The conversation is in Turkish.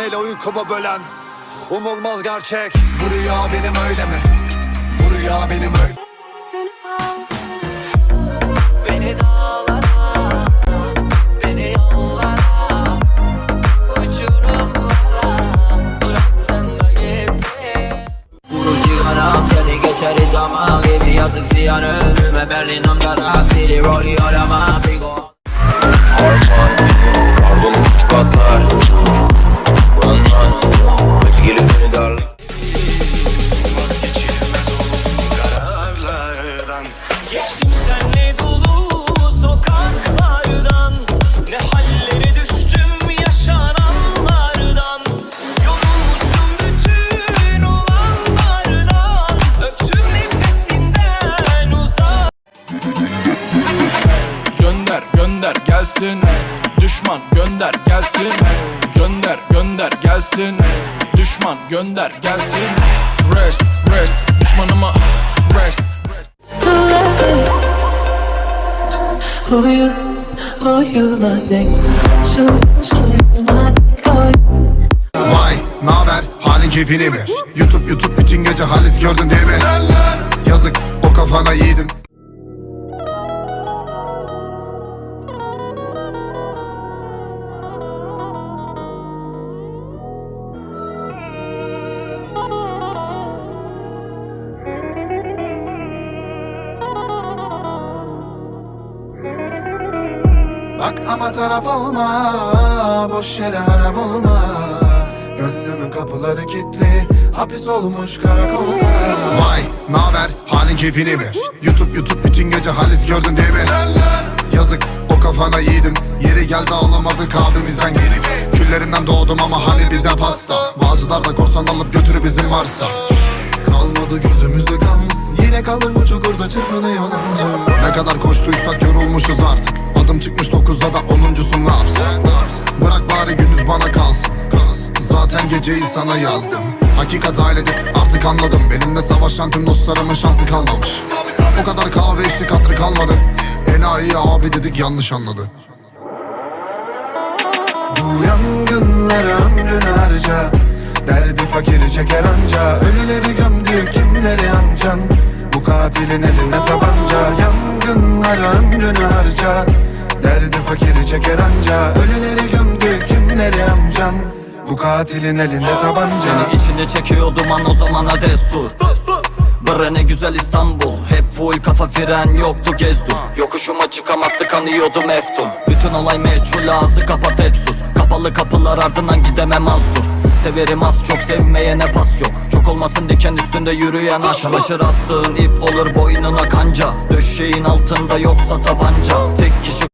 neyle uykumu bölen? Umulmaz gerçek. Bu rüya benim öyle mi? Bu rüya benim öyle. Beni dağlara, beni yollara, uçurumlara bıraktın da gittin. Vurur sigaram seni Gibi yazık ziyan önüme Berlin Ankara City rolüyor ama Big O. Pardon üç gelsin Düşman gönder gelsin Gönder gönder gelsin Düşman gönder gelsin Rest rest düşmanıma rest Who you, who you, my so, my God. Vay naber halin keyfini mi? YouTube YouTube bütün gece halis gördün değil mi? Yazık o kafana yiğidim Bak ama taraf olma Boş yere harap olma. Gönlümün kapıları kilitli Hapis olmuş karakolda Vay naber? Halin keyfini mi? YouTube YouTube bütün gece halis gördün değil mi? Yazık o kafana yiğidim. Yeri geldi ağlamadık abimizden gelip Küllerinden doğdum ama hani bize pasta. Bağcılar da korsan alıp götürü bizim varsa Kalmadı gözümüzde kan Yine kaldım bu çukurda çırpınıyor Ne kadar koştuysak yorulmuşuz artık Adım çıkmış dokuzda da onuncusun ne yapsın? Bırak bari gündüz bana kalsın. Zaten geceyi sana yazdım. Hakikat ailedir artık anladım. Benimle savaşan tüm dostlarımın şansı kalmamış. O kadar kahve içtik hatırı kalmadı. Enayi abi dedik yanlış anladı. Bu yangınlara ömrünü harca. Derdi fakiri çeker anca. Ölüleri gömdü kimleri ancan Bu katilin eline tabanca. Yangınlara ömrünü harca Derdi fakiri çeker anca. Ölüleri gömdü kimleri ancan Bu katilin elinde tabanca. Seni içine çekiyor duman o zamana destur. Bre ne güzel İstanbul. Hep full kafa fren yoktu gezdur. Yokuşuma çıkamazdı kanıyordu meftun Bütün olay meçhul ağzı kapat hep sus. Kapalı kapılar ardından gidemem az dur Severim az çok sevmeyene pas yok. Çok olmasın diken üstünde yürüyen aşk. Çalışır astığın ip olur boynuna kanca. Döşeğin altında yoksa tabanca. Tek kişi